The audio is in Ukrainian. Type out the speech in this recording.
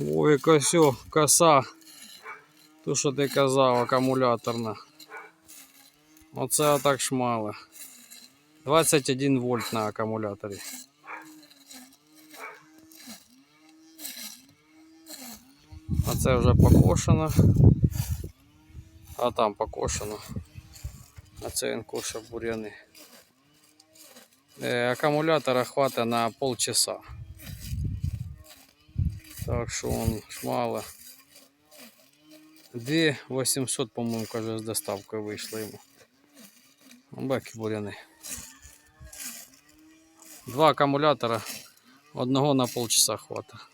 Ой, косю, коса. То, що ти казав, акумуляторна. Оце отак шмали. 21 вольт на акумуляторі. А це вже покошено. А там покошено. А це він кошав бур'яни. Е, акумулятора хватить на полчаса. Так що он шмало. 2 800, по-моєму, каже, з доставкою вийшло йому. Баки буряни. Два акумулятора. Одного на полчаса хватить.